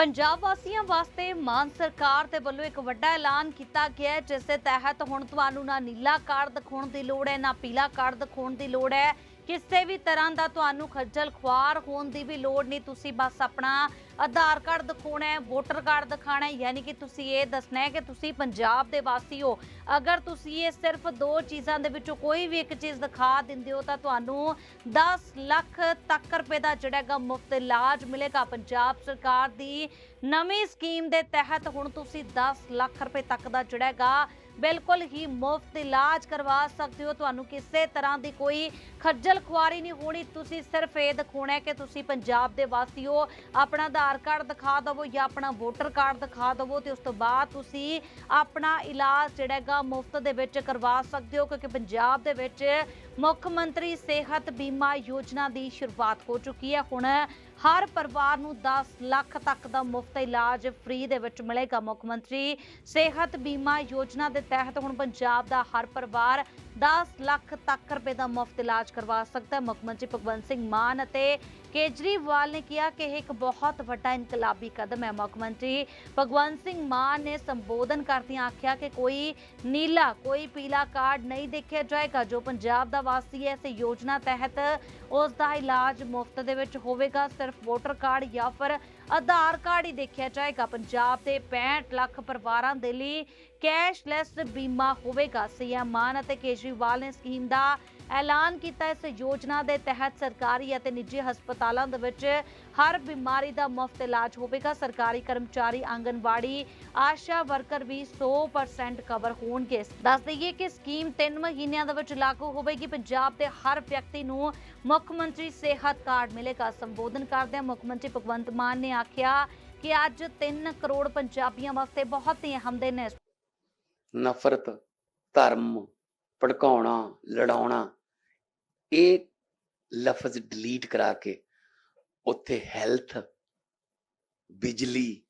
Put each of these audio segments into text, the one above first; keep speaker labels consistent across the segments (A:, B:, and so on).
A: ਪੰਜਾਬ ਵਾਸੀਆਂ ਵਾਸਤੇ ਮਾਨ ਸਰਕਾਰ ਦੇ ਵੱਲੋਂ ਇੱਕ ਵੱਡਾ ਐਲਾਨ ਕੀਤਾ ਗਿਆ ਹੈ, ਜਿਸ ਦੇ ਤਹਿਤ ਹੁਣ ਤੁਹਾਨੂੰ ਨਾ ਨੀਲਾ ਕਾਰਡ ਦਿਖਾਉਣ ਦੀ ਲੋੜ ਹੈ, ਨਾ ਪੀਲਾ ਕਾਰਡ ਦਿਖਾਉਣ ਦੀ ਲੋੜ ਹੈ। ਕਿਸੇ ਵੀ ਤਰ੍ਹਾਂ ਦਾ ਤੁਹਾਨੂੰ ਖੱਜਲ ਖੁਆਰ ਹੋਣ ਦੀ ਵੀ ਲੋੜ ਨਹੀਂ, ਤੁਸੀਂ ਬਸ ਆਪਣਾ ਆਧਾਰ ਕਾਰਡ ਦਿਖਾਉਣਾ ਹੈ, ਵੋਟਰ ਕਾਰਡ ਦਿਖਾਣਾ ਹੈ, ਯਾਨੀ ਕਿ ਤੁਸੀਂ ਇਹ ਦੱਸਣਾ ਹੈ ਕਿ ਤੁਸੀਂ ਪੰਜਾਬ ਦੇ ਵਾਸੀ ਹੋ। ਅਗਰ ਤੁਸੀਂ ਇਹ ਸਿਰਫ ਦੋ ਚੀਜ਼ਾਂ ਦੇ ਵਿੱਚੋਂ ਕੋਈ ਵੀ ਇੱਕ ਚੀਜ਼ ਦਿਖਾ ਦਿੰਦੇ ਹੋ ਤਾਂ ਤੁਹਾਨੂੰ 10 ਲੱਖ ਤੱਕ ਰੁਪਏ ਦਾ ਜਿਹੜਾ ਹੈਗਾ ਮੁਫਤ ਇਲਾਜ ਮਿਲੇਗਾ। ਪੰਜਾਬ ਸਰਕਾਰ ਦੀ ਨਵੀਂ ਸਕੀਮ ਦੇ ਤਹਿਤ ਹੁਣ ਤੁਸੀਂ 10 ਲੱਖ ਰੁਪਏ ਤੱਕ ਦਾ ਜਿਹੜਾ ਹੈਗਾ ਬਿਲਕੁਲ ਹੀ ਮੁਫਤ ਇਲਾਜ ਕਰਵਾ ਸਕਦੇ ਹੋ। ਤੁਹਾਨੂੰ ਕਿਸੇ ਤਰ੍ਹਾਂ ਦੀ ਕੋਈ ਖੱਜਲ ਖੁਆਰੀ ਨਹੀਂ ਹੋਣੀ। ਤੁਸੀਂ ਸਿਰਫ ਇਹ ਦਿਖਾਉਣਾ ਹੈ ਕਿ ਤੁਸੀਂ ਪੰਜਾਬ ਦੇ ਵਾਸੀ ਹੋ। ਆਪਣਾ ਆਧਾਰ ਕਾਰਡ ਦਿਖਾ ਦਿਵੋ ਜਾਂ ਆਪਣਾ ਵੋਟਰ ਕਾਰਡ ਦਿਖਾ ਦਿਵੋ ਤੇ ਉਸ ਤੋਂ ਬਾਅਦ ਤੁਸੀਂ ਆਪਣਾ ਇਲਾਜ ਜਿਹੜਾ ਮੁਫਤ ਦੇ ਵਿੱਚ ਕਰਵਾ ਸਕਦੇ ਹੋ ਕਿਉਂਕਿ ਪੰਜਾਬ ਦੇ ਵਿੱਚ ਮੁੱਖ ਮੰਤਰੀ ਸਿਹਤ ਬੀਮਾ ਯੋਜਨਾ ਦੀ ਸ਼ੁਰੂਆਤ ਹੋ ਚੁੱਕੀ ਹੈ। ਹੁਣ ਹਰ ਪਰਿਵਾਰ ਨੂੰ 10 ਲੱਖ ਤੱਕ ਦਾ ਮੁਫਤ ਇਲਾਜ ਫ੍ਰੀ ਦੇ ਵਿੱਚ ਮਿਲੇਗਾ। ਮੁੱਖ ਮੰਤਰੀ ਸਿਹਤ ਬੀਮਾ ਯੋਜਨਾ ਦੇ ਤਹਿਤ ਹੁਣ ਪੰਜਾਬ ਦਾ ਹਰ ਪਰਿਵਾਰ 10 ਲੱਖ ਤੱਕ ਰੁਪਏ ਦਾ ਮੁਫਤ ਇਲਾਜ ਕਰਵਾ ਸਕਦਾ ਹੈ। ਮੁੱਖ ਮੰਤਰੀ ਭਗਵੰਤ ਸਿੰਘ ਮਾਨ ਅਤੇ ਕੇਜਰੀਵਾਲ ਨੇ ਕਿਹਾ ਕਿ ਇਹ ਇੱਕ ਬਹੁਤ ਵੱਡਾ ਇਨਕਲਾਬੀ ਕਦਮ ਹੈ। ਮੁੱਖ ਮੰਤਰੀ ਭਗਵੰਤ ਸਿੰਘ ਮਾਨ ਨੇ ਸੰਬੋਧਨ ਕਰਦਿਆਂ ਆਖਿਆ ਕਿ ਕੋਈ ਨੀਲਾ, ਕੋਈ ਪੀਲਾ ਕਾਰਡ ਨਹੀਂ ਦੇਖਿਆ ਜਾਏਗਾ। ਜੋ ਪੰਜਾਬ ਦਾ ਵਾਸੀ ਹੈ, ਇਸ ਯੋਜਨਾ ਤਹਿਤ ਉਸ ਦਾ ਇਲਾਜ ਮੁਫਤ ਦੇ ਵਿੱਚ ਹੋਵੇਗਾ। ਸਿਰਫ ਵੋਟਰ ਕਾਰਡ ਜਾਂ ਫਿਰ ਆਧਾਰ ਕਾਰਡ ਹੀ ਦੇਖਿਆ ਜਾਏਗਾ। ਪੰਜਾਬ ਦੇ 65 ਲੱਖ ਪਰਿਵਾਰਾਂ ਦੇ ਲਈ ਕੈਸ਼ਲੈਸ ਬੀਮਾ ਹੋਵੇਗਾ। ਸੀਐਮ ਮਾਨ ਅਤੇ ਕੇਜਰੀਵਾਲ ਨੇ ਸਕੀਮ ਦਾ ਐਲਾਨ ਕੀਤਾ ਇਸ ਯੋਜਨਾ ਦੇ ਤਹਿਤ ਸਰਕਾਰੀ ਅਤੇ ਨਿੱਜੀ ਹਸਪਤਾਲਾਂ ਦੇ ਵਿੱਚ ਹਰ ਬਿਮਾਰੀ ਦਾ ਮੁਫਤ ਇਲਾਜ ਹੋਵੇਗਾ। ਸਰਕਾਰੀ ਕਰਮਚਾਰੀ ਆਂਗਨਵਾੜੀ ਆਸ਼ਾ ਵਰਕਰ ਵੀ 100% ਕਵਰ ਹੋਣਗੇ। ਦੱਸ ਦਈਏ ਕਿ ਸਕੀਮ 3 ਮਹੀਨਿਆਂ ਦੇ ਵਿੱਚ ਲਾਗੂ ਹੋਵੇਗੀ। ਪੰਜਾਬ ਦੇ ਹਰ ਵਿਅਕਤੀ ਨੂੰ ਮੁੱਖ ਮੰਤਰੀ ਸਿਹਤ ਕਾਰਡ ਮਿਲੇਗਾ। ਸੰਬੋਧਨ ਕਰਦਿਆਂ ਮੁੱਖ ਮੰਤਰੀ ਭਗਵੰਤ ਮਾਨ ਨੇ ਆਖਿਆ ਕਿ ਅੱਜ 3 ਕਰੋੜ ਪੰਜਾਬੀਆਂ ਵਾਸਤੇ ਬਹੁਤ ਹੀ ਅਹਿਮ ਦਿਨ ਹੈ।
B: ਨਫ਼ਰਤ, ਧਰਮ, ਭੜਕਾਉਣਾ, ਲੜਾਉਣਾ ਇਹ ਲਫ਼ਜ਼ ਡਿਲੀਟ ਕਰਾ ਕੇ ਉੱਥੇ ਹੈਲਥ ਬਿਜਲੀ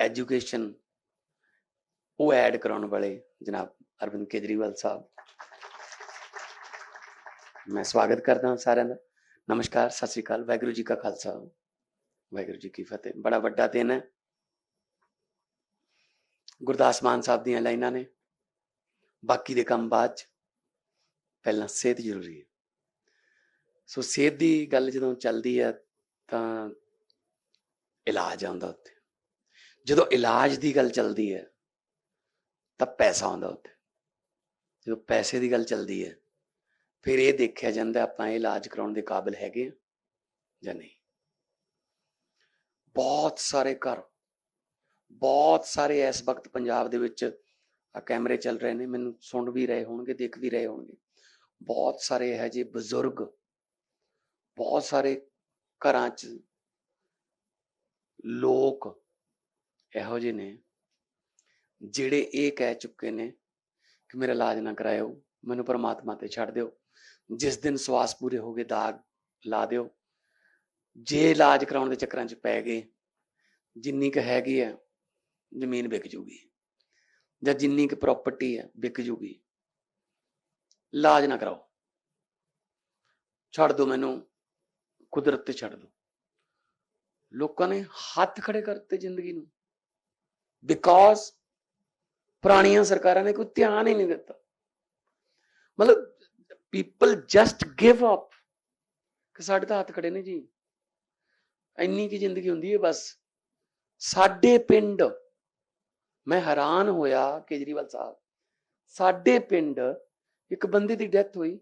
B: ਐਜੂਕੇਸ਼ਨ ਉਹ ਐਡ ਕਰਾਉਣ ਵਾਲੇ ਜਨਾਬ ਅਰਵਿੰਦ ਕੇਜਰੀਵਾਲ ਸਾਹਿਬ। ਮੈਂ ਸਵਾਗਤ ਕਰਦਾ ਹਾਂ ਸਾਰਿਆਂ ਦਾ। ਨਮਸਕਾਰ, ਸਤਿ ਸ੍ਰੀ ਅਕਾਲ, ਵਾਹਿਗੁਰੂ ਜੀ ਕਾ ਖਾਲਸਾ। ਵਾਹਿਗੁਰੂ ਜੀ ਕੀ ਫਤਿਹ। ਬੜਾ ਵੱਡਾ ਦਿਨ ਹੈ। ਗੁਰਦਾਸ ਮਾਨ ਸਾਹਿਬ ਦੀਆਂ ਲਾਈਨਾਂ ਨੇ। ਬਾਕੀ ਦੇ ਕੰਮ ਬਾਅਦ ਚ। ਪਹਿਲਾਂ ਸਿਹਤ ਜ਼ਰੂਰੀ ਹੈ। ਸੋ ਸਿਹਤ ਦੀ ਗੱਲ ਜਦੋਂ ਚੱਲਦੀ ਹੈ ਤਾਂ ਇਲਾਜ ਆਉਂਦਾ ਉੱਥੇ। ਜਦੋਂ ਇਲਾਜ ਦੀ ਗੱਲ ਚੱਲਦੀ ਹੈ ਤਾਂ ਪੈਸਾ ਆਉਂਦਾ ਉੱਥੇ। ਜਦੋਂ ਪੈਸੇ ਦੀ ਗੱਲ ਚੱਲਦੀ ਹੈ ਫਿਰ ਇਹ ਦੇਖਿਆ ਜਾਂਦਾ ਆਪਾਂ ਇਹ ਇਲਾਜ ਕਰਾਉਣ ਦੇ ਕਾਬਿਲ ਹੈਗੇ ਆ ਜਾਂ ਨਹੀਂ। ਬਹੁਤ ਸਾਰੇ ਘਰ, ਬਹੁਤ ਸਾਰੇ ਇਸ ਵਕਤ ਪੰਜਾਬ ਦੇ ਵਿੱਚ ਆ ਕੈਮਰੇ ਚੱਲ ਰਹੇ ਨੇ, ਮੈਨੂੰ ਸੁਣ ਵੀ ਰਹੇ ਹੋਣਗੇ, ਦੇਖ ਵੀ ਰਹੇ ਹੋਣਗੇ। ਬਹੁਤ ਸਾਰੇ ਹੈ ਜੇ ਬਜ਼ੁਰਗ ਬਹੁਤ ਸਾਰੇ ਘਰਾਂ 'ਚ ਲੋਕ ਇਹੋ ਜਿਹੇ ਨੇ ਜਿਹੜੇ ਇਹ ਕਹਿ ਚੁੱਕੇ ਨੇ ਕਿ ਮੇਰਾ ਇਲਾਜ ਨਾ ਕਰਾਇਓ, ਮੈਨੂੰ ਪਰਮਾਤਮਾ ਤੇ ਛੱਡ ਦਿਓ, ਜਿਸ ਦਿਨ ਸਵਾਸ ਪੂਰੇ ਹੋ ਗਏ ਦਾਗ ਲਾ ਦਿਓ। ਜੇ ਇਲਾਜ ਕਰਾਉਣ ਦੇ ਚੱਕਰਾਂ 'ਚ ਪੈ ਗਏ, ਜਿੰਨੀ ਕੁ ਹੈਗੀ ਹੈ, ਜ਼ਮੀਨ ਵਿਕ ਜੂਗੀ ਜਾਂ ਜਿੰਨੀ ਕੁ ਪ੍ਰਾਪਰਟੀ ਹੈ, ਵਿਕ ਜੂਗੀ। ਇਲਾਜ ਨਾ ਕਰਾਓ। ਛੱਡ ਦਿਓ ਮੈਨੂੰ। ਕੁਦਰਤ ਤੇ ਛੱਡ ਦਿਓ ਲੋਕਾਂ ਨੇ ਹੱਥ ਖੜੇ ਕਰਤੇ ਜ਼ਿੰਦਗੀ ਨੂੰ। ਬਿਕੋਜ਼ ਪੁਰਾਣੀਆਂ ਸਰਕਾਰਾਂ ਨੇ ਕੋਈ ਧਿਆਨ ਹੀ ਨਹੀਂ ਦਿੱਤਾ। ਮਤਲਬ ਪੀਪਲ ਜਸਟ ਗਿਵ ਅਪ ਕਿ ਸਾਡੇ ਤਾਂ ਹੱਥ ਖੜੇ ਨੇ ਜੀ। ਇੰਨੀ ਕੀ ਜ਼ਿੰਦਗੀ ਹੁੰਦੀ ਹੈ ਬਸ। ਸਾਡੇ ਪਿੰਡ, ਮੈਂ ਹੈਰਾਨ ਹੋਇਆ ਕੇਜਰੀਵਾਲ ਸਾਹਿਬ। ਸਾਡੇ ਪਿੰਡ ਇੱਕ ਬੰਦੇ ਦੀ ਡੈਥ ਹੋਈ।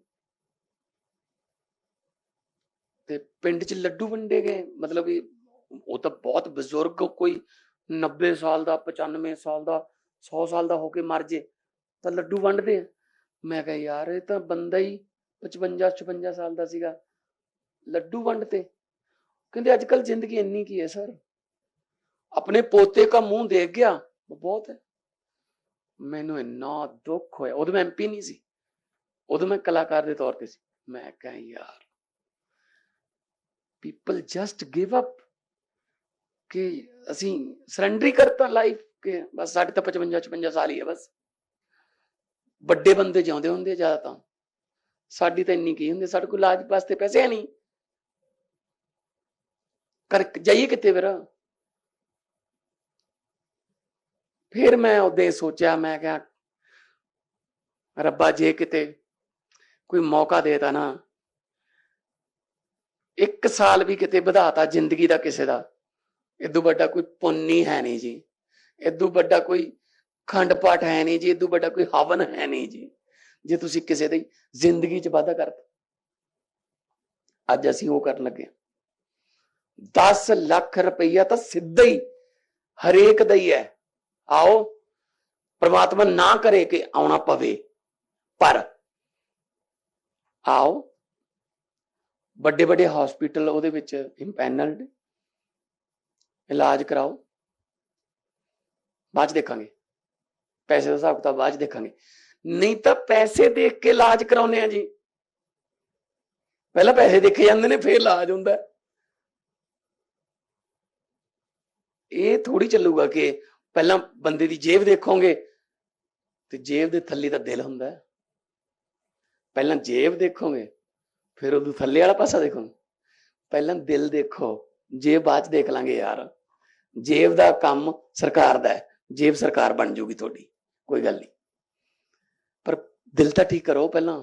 B: ਤੇ ਪਿੰਡ 'ਚ ਲੱਡੂ ਵੰਡੇ ਗਏ। ਮਤਲਬ ਇਹ ਉਹ ਤਾਂ ਬਹੁਤ ਬਜ਼ੁਰਗ ਕੋਈ 90 ਸਾਲ ਦਾ 95 ਸਾਲ ਦਾ 100 ਸਾਲ ਦਾ ਹੋ ਕੇ ਮਰ ਜੇ, ਤਾਂ ਲੱਡੂ ਵੰਡਦੇ ਆ। ਮੈਂ ਕਿਹਾ, ਯਾਰ, ਇਹ ਤਾਂ ਬੰਦਾ ਹੀ 55 56 ਸਾਲ ਦਾ ਸੀਗਾ। ਲੱਡੂ ਵੰਡਤੇ। ਕਹਿੰਦੇ ਅੱਜ ਕੱਲ ਜ਼ਿੰਦਗੀ ਇੰਨੀ ਕੀ ਹੈ ਸਰ? ਆਪਣੇ ਪੋਤੇ ਦਾ ਮੂੰਹ ਦੇਖ ਗਿਆ, ਬਹੁਤ ਹੈ। ਮੈਨੂੰ ਇੰਨਾ ਦੁੱਖ ਹੋਇਆ। ਉਦੋਂ ਮੈਂ ਐਮਪੀ ਨਹੀਂ ਸੀ। ਉਦੋਂ ਮੈਂ ਕਲਾਕਾਰ ਦੇ ਤੌਰ ਤੇ ਸੀ। ਮੈਂ ਕਹਾਂ, ਯਾਰ ਪੀਪਲ ਜਸਟ ਗਿਵ ਅਪ ਕਿ ਅਸੀਂ ਸਰੈਂਡਰ ਹੀ ਕਰਤਾ ਲਾਈਫ ਕਿ ਬਸ ਸਾਡੇ ਤਾਂ 55 56 ਸਾਲ ਹੀ ਹੈ ਬਸ। ਵੱਡੇ ਬੰਦੇ ਜਿਉਂਦੇ ਹੁੰਦੇ ਜ਼ਿਆਦਾ ਤਾਂ ਸਾਡੀ ਤਾਂ ਇੰਨੀ ਕੀ ਹੁੰਦੀ, ਸਾਡੇ ਕੋਲ ਇਲਾਜ ਵਾਸਤੇ ਪੈਸੇ ਹੈ ਨਹੀਂ। ਕਰ ਜਾਈਏ ਕਿੱਥੇ ਫਿਰ। ਫਿਰ ਮੈਂ ਉਹਦੇ ਸੋਚਿਆ, ਮੈਂ ਕਿਹਾ, ਰੱਬਾ ਜੇ ਕਿਤੇ ਕੋਈ ਮੌਕਾ ਦੇਤਾ ਨਾ। ਇੱਕ ਸਾਲ ਵੀ ਕਿਤੇ ਵਧਾਤਾ ਜ਼ਿੰਦਗੀ ਦਾ ਕਿਸੇ ਦਾ ਇਦੋਂ ਵੱਡਾ ਕੋਈ ਪੁੰਨੀ ਹੈ ਨਹੀਂ ਜੀ। ਇਦੋਂ ਵੱਡਾ ਕੋਈ ਖੰਡ ਪਾਠ ਹੈ ਨਹੀਂ ਜੀ ਇਦੋਂ ਵੱਡਾ ਕੋਈ ਹਵਨ ਹੈ ਨਹੀਂ ਜੀ, ਜੇ ਤੁਸੀਂ ਕਿਸੇ ਦੀ ਜ਼ਿੰਦਗੀ 'ਚ ਵਾਧਾ ਕਰਤਾ ਅੱਜ ਅਸੀਂ ਉਹ ਕਰਨ ਲੱਗੇ ਹਾਂ। 10 ਲੱਖ ਰੁਪਈਆ ਤਾਂ ਸਿੱਧਾ ਹੀ, ਹਰੇਕ ਦਾ ਹੀ ਹੈ। ਆਓ, ਪ੍ਰਮਾਤਮਾ ਨਾ ਕਰੇ ਕਿ ਆਉਣਾ ਪਵੇ, ਪਰ ਆਓ ਵੱਡੇ ਵੱਡੇ ਹਸਪੀਟਲ ਉਹਦੇ ਵਿੱਚ ਇੰਪੈਨਲਡ ਇਲਾਜ ਕਰਾਓ। ਬਾਅਦ 'ਚ ਦੇਖਾਂਗੇ। ਪੈਸੇ ਦਾ ਹਿਸਾਬ ਕਿਤਾਬ ਬਾਅਦ 'ਚ ਦੇਖਾਂਗੇ। ਨਹੀਂ ਤਾਂ ਪੈਸੇ ਦੇਖ ਕੇ ਇਲਾਜ ਕਰਾਉਨੇ ਆ ਜੀ। ਪਹਿਲਾਂ ਪੈਸੇ ਦੇਖੇ ਜਾਂਦੇ ਨੇ, ਫਿਰ ਇਲਾਜ ਹੁੰਦਾ। ਇਹ ਥੋੜੀ ਚੱਲੂਗਾ ਕਿ ਪਹਿਲਾਂ ਬੰਦੇ ਦੀ ਜੇਬ ਦੇਖੋਗੇ ਤੇ ਜੇਬ ਦੇ ਥੱਲੇ ਤਾਂ ਦਿਲ ਹੁੰਦਾ। ਪਹਿਲਾਂ ਜੇਬ ਦੇਖੋਗੇ। ਫਿਰ ਉਹਦੇ ਥੱਲੇ ਵਾਲਾ ਪਾਸਾ ਦੇਖੋ। ਪਹਿਲਾਂ ਦਿਲ ਦੇਖੋ, ਜੇਬ ਬਾਅਦ ਚ ਦੇਖ ਲਾਂਗੇ ਯਾਰ। ਜੇਬ ਦਾ ਕੰਮ ਸਰਕਾਰ ਦਾ ਹੈ, ਜੇਬ ਸਰਕਾਰ ਬਣ ਜੂਗੀ ਤੁਹਾਡੀ, ਕੋਈ ਗੱਲ ਨਹੀਂ। ਪਰ ਦਿਲ ਤਾਂ ਠੀਕ ਕਰੋ ਪਹਿਲਾਂ।